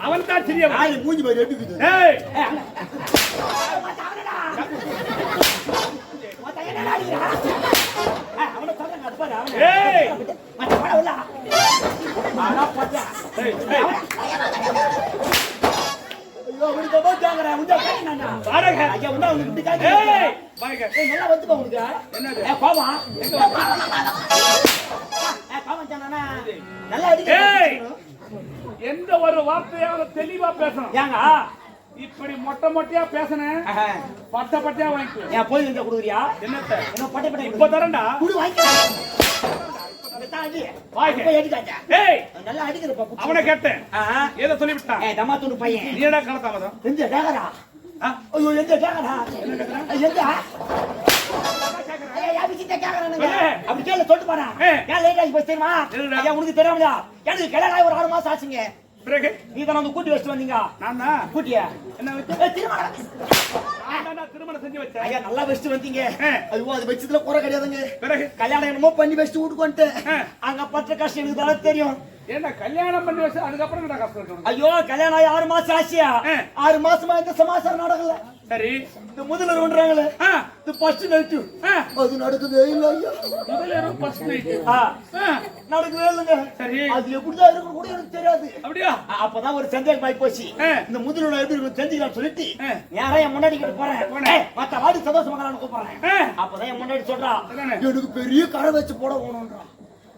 அவனை தான் நாய் மூஞ்சி மாதிரி எடுக்குது. ஏய். அவனை நல்லா அடிக்க எந்த ஒரு வார்த்தையாவது தெளிவா பேசணும். ஏங்க? இப்படி மொட்டை மொட்டையா பேசுனேன். பட்ட பட்டையா வாங்கிக்கோ. ஏன் போய் வந்து கொடுக்குறியா? என்னத்த? என்ன பட்டை பட்டை இப்ப தரேன்டா. குடு வாங்கிக்கலாம். அவனை கேட்டேன். ஏதோ சொல்லிவிட்டான். தம்மா துண்டு பையன். நீ என்ன காலத்தாமதம் எந்த ஆ? ஐயோ எந்த கேக்கறா எந்த? கேக்கறானுங்க? அப்படி கேளு, சொல்லிட்டு போறேன். ஏன் late ஆகி போச்சு தெரியுமா? ஐயா, உனக்கு தெரியாமலா? எனக்கு கல்யாணம் ஒரு ஆறு மாசம் ஆச்சுங்க. பிறகு நீ தானே வந்து கூட்டி வச்சுட்டு வந்தீங்க. நான் தான் கூட்டியா? என்ன வச்சு திருமணம். திருமணம் செஞ்சு வச்சேன் ஐயா, நல்லா வச்சுட்டு வந்தீங்க. ஐயோ, அது வச்சதுல குறை கிடையாதுங்க. பிறகு கல்யாணம் என்னமோ பண்ணி வச்சுட்டு வீட்டுக்கு. அங்க பட்ட கஷ்டம் எனக்கு தெரியும் ஏன்னா கல்யாணம் பண்ணி வச்சு அதுக்கப்புறம் கஷ்டம்? ஐயோ கல்யாணம் ஆகி ஆறு மாசம் ஆச்சியா ஆ. ஆறு மாசமா இந்த சமாச்சாரம் நடக்கல? சரி. இந்த முதல்வர் பண்றாங்களே. இந்த ஃபர்ஸ்ட் நைட்டு அது நடக்குதே இல்ல ஐயா night. ஆ, ஆ, நடக்கவே இல்லைங்க. சரி. அது எப்படிதான் இருக்கும் கூட எனக்கு தெரியாது. அப்படியா? அப்பதான் ஒரு சந்தேகம் ஆகி போச்சு. இந்த முதல்வர் எப்படி இருக்கும் தெரிஞ்சுக்கலாம் சொல்லிட்டு. யாரா என் முன்னாடி கிட்ட போறேன். மத்த வாடி சந்தோஷமா கூப்பிடுறேன். ஆ, அப்பதான் என் முன்னாடி சொல்றா. எனக்கு பெரிய கரை வச்சு போட வேணும்ன்றான்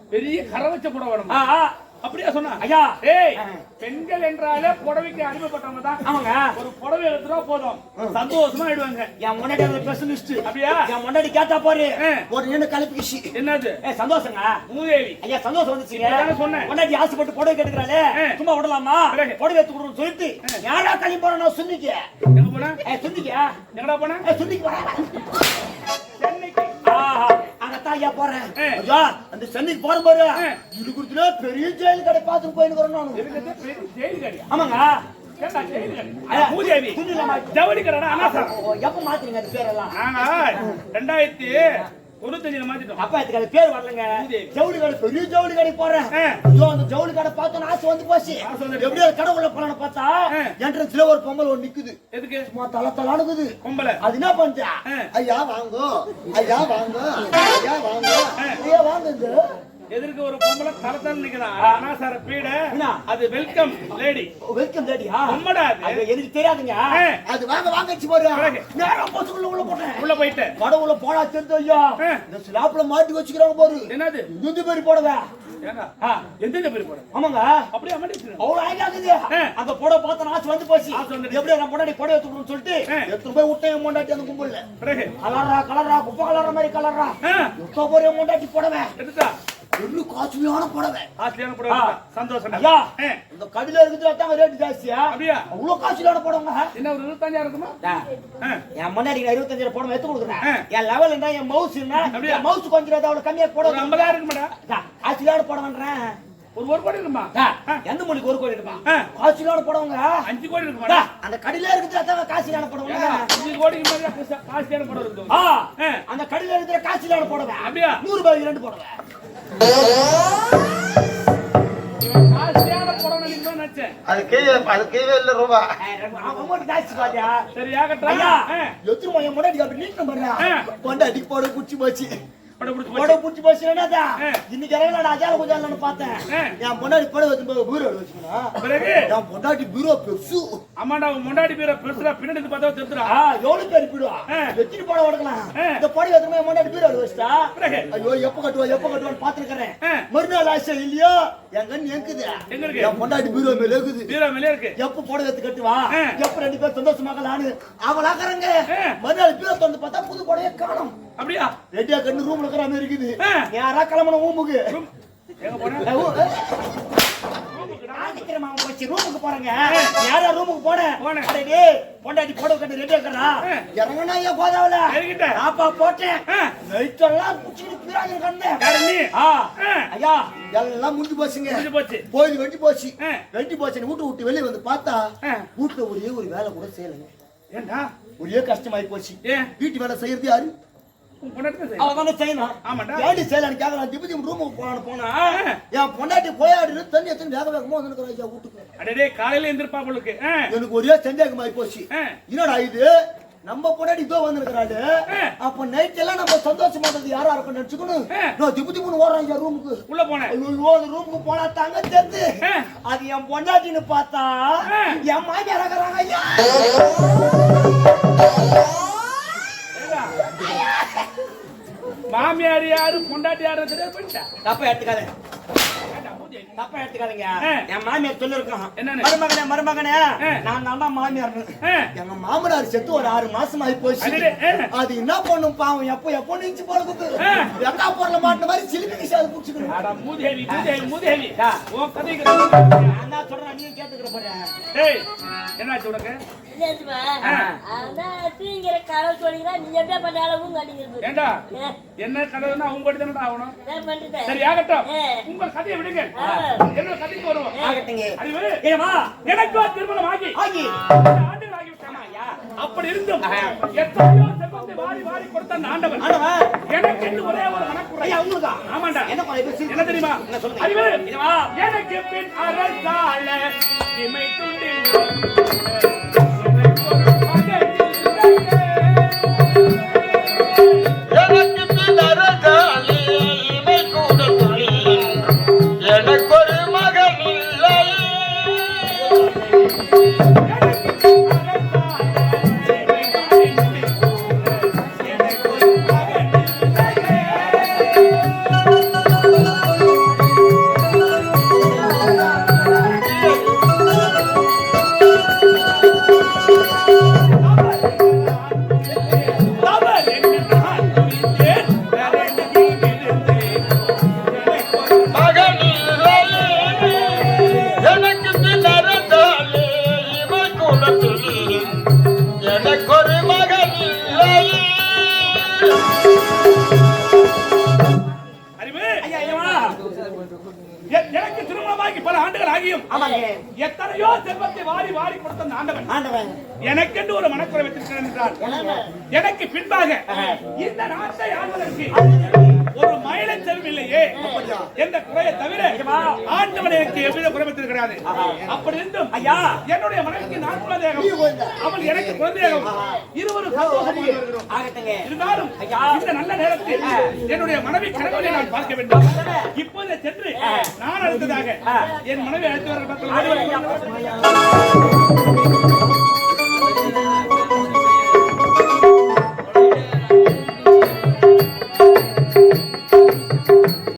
பெரிய கரை வச்ச புடவை வேணுமா? அப்படியா சொன்னா? ஐயா. ஏய். பெண்கள் என்றாலே புடவைக்கு அடிமைப்பட்டவங்க தான். ஆமாங்க. ஒரு புடவை எடுத்துட்டா போதும். சந்தோஷமா ஆயிடுவாங்க என் முன்னாடி அந்த ஸ்பெஷலிஸ்ட் அப்படியா? என் முன்னாடி கேட்டா பாரு. ஒரு நின்று கலப்பிக்கிச்சு. என்னது? ஏ சந்தோஷங்க. மூதேவி. ஐயா சந்தோஷம் இப்பதானே சொன்னேன். முன்னாடி ஆசைப்பட்டு புடவை கேட்டுக்கிறாளே. சும்மா விடலாமா? புடவை எடுத்து கொடுன்னு சொல்லிட்டு யாரா தள்ளி போறேன் சுந்திக்க. எங்க போன? ஏ சுந்திக்க. எங்கடா போன? ஏ சென்னைக்கு ஆஹா ஐயா போறேன். ஐயா அந்த சென்னைக்கு போற பாரு. கொடுத்துல பெரிய ஜெயில் கடை பார்த்து போயின்னு கடியா ஆமாங்க. கடி? ஜவுளி ஓ, எப்ப மாத்துறீங்க அது பேரெல்லாம்? நாங்க ரெண்டாயிரத்தி தொண்ணூத்தஞ்சுல மாத்திட்டோம். அப்பா இதுக்கு அது பேர் வரலங்க. ஜவுளி கடை பெரிய ஜவுளி கடை போறேன். ஐயோ அந்த ஜவுளி கடை பார்த்தோம் ஆசை வந்து போச்சு. வந்துடுச்சு. எப்படியோ கடை உள்ள போலான்னு பார்த்தா. என்ட்ரன்ஸ்ல ஒரு பொம்பளை ஒண்ணு நிக்குது. எதுக்கு? சும்மா தல தலானுக்குது பொம்பளை. அது என்ன ஆ. ஐயா வாங்க. ஐயா வாங்க. ஐயா வாங்க. ஐயா வாங்க. இங்க. எதிர்க்கு ஒரு பொம்பளை தர நிக்கிறான் அனாசார பீட. என்ன? அது வெல்கம் லேடி வெல்கம் லேடியா பொம்மடா அது. எனக்கு தெரியாதுங்க. அது வாங்க வாங்க வச்சு போறா? நேரம் போச்சுக்குள்ள உள்ள போட்டேன். உள்ள போயிட்டு. கடவுள போடா தெரிஞ்சு ஐயா. இந்த ஸ்லாப்ல மாட்டி வச்சுக்கிறாங்க பாரு. என்னது? இந்த மாதிரி போடவே. எந்தெந்த பேர் போட ஆமாங்க. அப்படியே அமர்ந்து அவ்வளவு அழகா இருக்குது. ஆ. அந்த புடவை பார்த்த ஆசை வந்து போச்சு. எப்படியோ நான் முன்னாடி புடவை எடுத்துக்கணும்னு சொல்லிட்டு ஆ. எடுத்துட்டு போய் விட்டேன் முன்னாடி அந்த கும்பல்ல. கலரா கலரா குப்பை கலரா மாதிரி கலரா எடுத்தா போற முன்னாடி புடவை. எடுத்தா எள்ளு காசுமையான புடவை. ஆ. புடவை சந்தோஷம் ஐயா. இந்த கடையில இருக்குது அதான் ரேட் ஜாஸ்தியா? அப்படியா? அவ்வளவு காசுமையான புடவைங்க. என்ன ஒரு இருபத்தஞ்சாயிரம் இருக்குமா? என் முன்னாடி நான் இருபத்தஞ்சு புடவை எடுத்து கொடுக்குறேன். என் லெவல் இருந்தா என் மவுஸ் இருந்தா அப்படியா? என் மவுஸ் கொஞ்சம் அவ்வளவு கம்மியா புடவை ஐம்பதாயிரம் இருக்குமாடா? காசுமையான புடவைன்றேன். ஒரு ஒரு கோடி இருக்குமா? ஆ, எந்த மொழிக்கு ஒரு கோடி இருக்குமா? ஆ. காசுமையான புடவைங்க. அஞ்சு கோடி இருக்குமாடா அந்த கடையில இருக்குது அதான் காசுமையான புடவைங்க. அஞ்சு கோடிக்கு மேல காசு- காசியான புடவை இருக்குது ஆ, ஆ. அந்த கடையில இருக்கிற காசுல போடுவேன். அப்படியா? நூறு ரூபாய்க்கு ரெண்டு போடுவேன். இவன் போட புடிச்சு போச்சு. புடவை பிடிச்சு போட போச்சு. புடிச்சு போச்சு என்னதா ஆ. இன்னைக்கு அஜால கொஞ்சம் பார்த்தேன். என் முன்னாடி பட வச்சு பீரோ வச்சுக்கணும் பிறகு? என் பொண்டாட்டி பீரோ பெருசு. ஆமாண்டா உன் முன்னாடி பேர பெருசுடா. பின்னாடி இருந்து பார்த்தா தெரிஞ்சுடா. எவ்வளவு பேர் பீடுவா படம் ஓடலாம் ஆ. இந்த படம் எத்தனை முன்னாடி பீரோ வச்சுட்டா? ஐயோ எப்ப கட்டுவா எப்ப கட்டுவான்னு பாத்துருக்கிறேன். மறுநாள் ஆசை இல்லையோ? என் கண் எங்குது? என் பொண்டாட்டி பீரோ மேல இருக்குது பீரோ மேலே இருக்கு. எப்ப புடவை எடுத்து கட்டுவா. எப்ப ரெண்டு பேரும் சந்தோஷமாக நானு அவளாக்குறாங்க. மறுநாள் பீரோ திறந்து பார்த்தா புது புடவையே காணும். அப்படியா? ரெடியா கண்ணு ரூம்ல இருக்கிற மாதிரி இருக்குது. யாரா கிளம்பணும் ஊமுக்கு ரூமுக்கு போறேங்க. யாரா ரூமுக்கு போனேன். பொண்டாட்டி புடவை கட்டி ரெடியா இருக்கிறா. ஆ. இறங்கனா ஏன். ஆப்பா போட்டேன். ஆ. நைட் எல்லாம் குச்சிக்கிட்டு பிராங்க ஆ. ஐயா எல்லாம் முடிஞ்சு போச்சுங்க. முடிஞ்சு போச்சு. கோயில் வெட்டி போச்சு. வெட்டி போச்சு வீட்டு விட்டு வெளியே வந்து பார்த்தா. வீட்டுல ஒரே ஒரு வேலை கூட செய்யலைங்க. ஏண்டா? ஒரே கஷ்டமாயி போச்சு. வீட்டு வேலை செய்யறது யாரு? எனக்கு ஒரே சந்தேகம் ஆகி போச்சு. என்னடா இது? நம்ம பொண்டாட்டி இதோ வந்திருக்கிறாரு. அப்ப நைட் எல்லாம் நம்ம சந்தோஷமானது யாரா இருக்கும் நினைச்சுக்கணும். நான் திப்பு திப்புன்னு ஓடுறேன் ஐயா ரூமுக்கு உள்ள போனேன். ஐயோ அந்த ரூமுக்கு போனா தாங்க தெரிஞ்சு. அது என் பொண்டாட்டின்னு பார்த்தா. என் மாமியார் ஐயா. மாமியார் யாரு பொண்டாட்டி யாரு தப்பா எடுத்துக்காத. தப்பா எடுத்துக்காதீங்க. என் மாமியார் சொல்லிருக்கான் என்னன்னு? மருமகனே மருமகனே. நான் தான் மாமியார். எங்க மாமனார் செத்து ஒரு ஆறு மாசம் ஆகி போச்சு. அது என்ன பண்ணும் பாவம்? எப்போ எப்போ நிச்சு ஆ. எக்கா பொருளை மாட்டின மாதிரி சிலிப்பி கிசாது புடிச்சுக்கணும். அட, மூதேவி மூதேவி மூதேவி. உன் கதைக்கு நான் நான் என்ன சொல்றேன்? கேட்டுக்கிற போறேன். ஆ. அதான் தூங்கிற கனவு சொன்னீங்கன்னா, நீ எப்படியா பண்ண அளவும் கண்டிக்கிறது. ஏண்டா? என்ன கதைன்னா அவங்க படி ஆகணும். சரி ஆகட்டும். உங்க கதையை விடுங்க. என்னோட கதைக்கு வருவோம்? ஆகட்டுங்க. அறிவு ஏமா எனக்கோ திருமணம் ஆகி. ஆகி. ஆண்டுகள் ஆகிவிட்டன. அப்படி இருந்தும் எத்தனையோ செல்வத்தை வாரி வாரி கொடுத்த அந்த ஆண்டவன். எனக்கு என்று ஒரே ஒரு மனக்குறை. ஐயா உங்களுக்கா ஆமாண்டா. என்ன தெரியுமா? என்ன சொல்லுங்க? அறிவு எனக்கு பின் அரசாள இமை துண்டு எனக்கு திருமணமாகி பல ஆண்டுகள் ஆகியும் எத்தனையோ செல்வத்தை வாரி வாரி கொடுத்த ஆண்டவன். எனக்கென்று ஒரு மனக்குறை வைத்திருக்கிறேன் என்றால் எனக்கு பின்பாக இந்த நாட்டை ஆள்வதற்கு ஒரு மயிலை செல்வில்லையே என்ற குறையை தவிர ஆண்டவன் எனக்கு எவ்வித குறை வைத்திருக்கிறாரு? அப்படி இருந்தும் ஐயா. என்னுடைய மனைவிக்கு நான் குலதேகம் அவள் எனக்கு குலதேகம் இருவரும் சந்தோஷமாக இருந்தாலும் இந்த நல்ல நேரத்தில் என்னுடைய மனைவி கணவனை நான் பார்க்க வேண்டும். இப்போது என் மனைவி அழைத்து வர